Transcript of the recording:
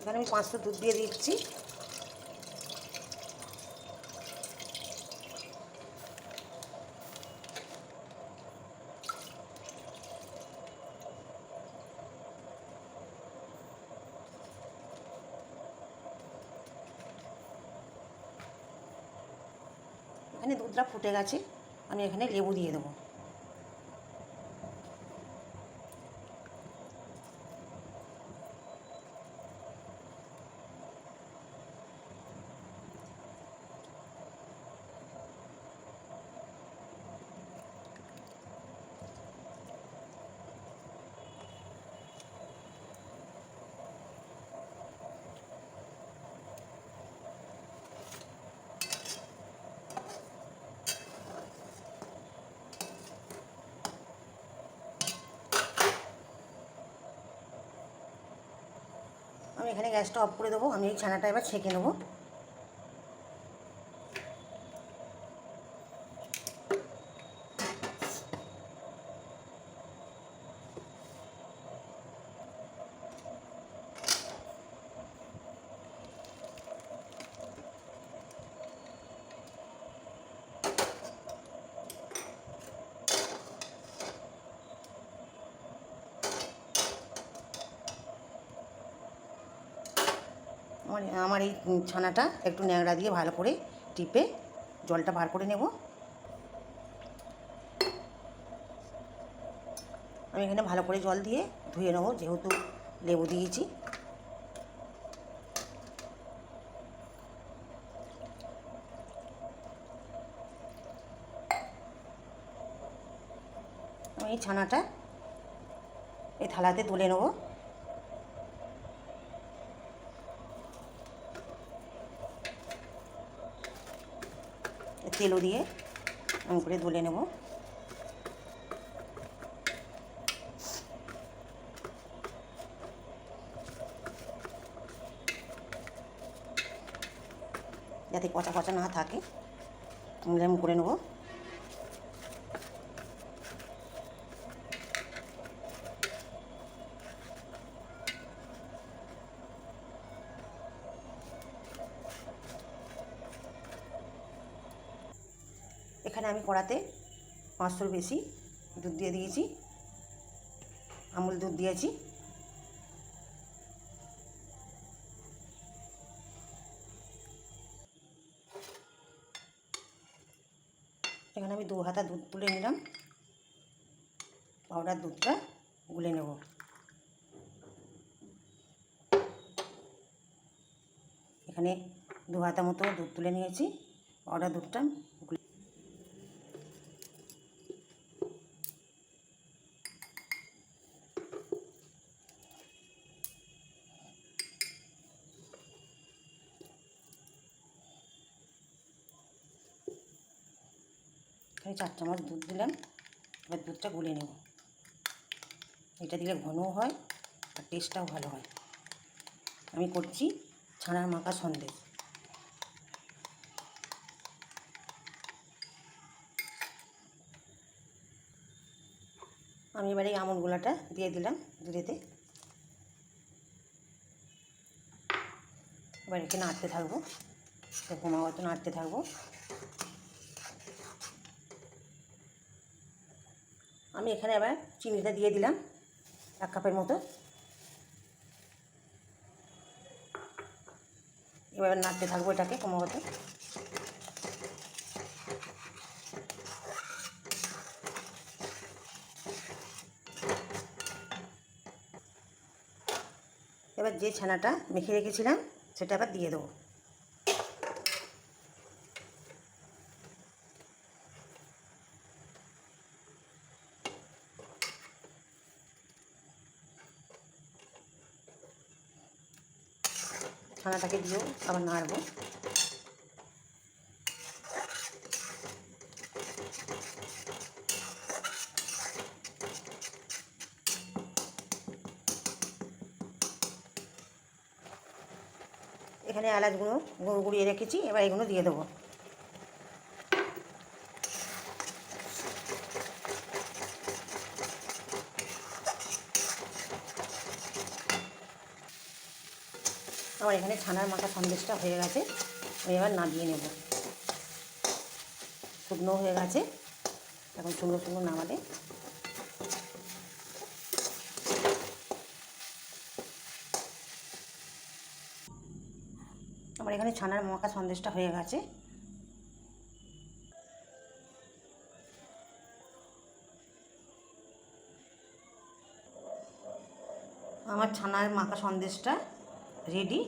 এখানে আমি পাঁচশো দুধ দিয়ে দিচ্ছি। এখানে দুধটা ফুটে গেছে, আমি এখানে লেবু দিয়ে দেবো। এখানে গ্যাসটা অফ করে দেবো আমি এই ছানাটা এবার ছেঁকে নেব। আমার আমার এই ছানাটা একটু ন্যাংড়া দিয়ে ভালো করে টিপে জলটা বার করে নেব। আমি এখানে ভালো করে জল দিয়ে ধুয়ে নেব, যেহেতু লেবু দিয়েছি। এই ছানাটা এই থালাতে তুলে নেব। তেলও দিয়ে আমি করে ধুলে নেব। যাতে পচা পচা না থাকে আমি করে নেব। এখানে আমি কড়াতে পাঁচশোর বেশি দুধ দিয়ে দিয়েছি, আমুল দুধ দিয়েছি। এখানে আমি দু হাতা দুধ তুলে নিলাম পাউডার দুধটা গুলে নেব। এখানে দু হাতা মতো দুধ তুলে নিয়েছি পাউডার দুধটা গুলে এখানে চার চামচ দুধ দিলাম। এবার দুধটা গুলে নেব। এটা দিলে ঘনও হয় আর টেস্টটাও ভালো হয়। আমি করছি ছানার মাখা সন্দেশ। আমি এবারে এই আমুল গোলাটা দিয়ে দিলাম দুধেতে। এবার একে নাড়তে থাকব। ক্রমাগত নাড়তে থাকব। আমি এখানে আবার চিনিটা দিয়ে দিলাম, এক কাপের মতো। এবার নাড়তে থাকব এটাকে ক্রমাগত। এবার যে ছানাটা মেখে রেখেছিলাম, সেটা আবার দিয়ে দেবো। ছানাটাকে দিয়েও আবার নাড়বো। এখানে এলাচগুলো গুঁড়ো গুঁড়িয়ে রেখেছি এবার এগুলো দিয়ে দেবো। আমার এখানে ছানার মাখা সন্দেশটা হয়ে গেছে। আমি এবার নামিয়ে নেব। শুকনো হয়ে গেছে। এখন শুকনো শুকনো নামালে আমার এখানে ছানার মাখা সন্দেশটা হয়ে গেছে। আমার ছানার মাখা সন্দেশটা রেডি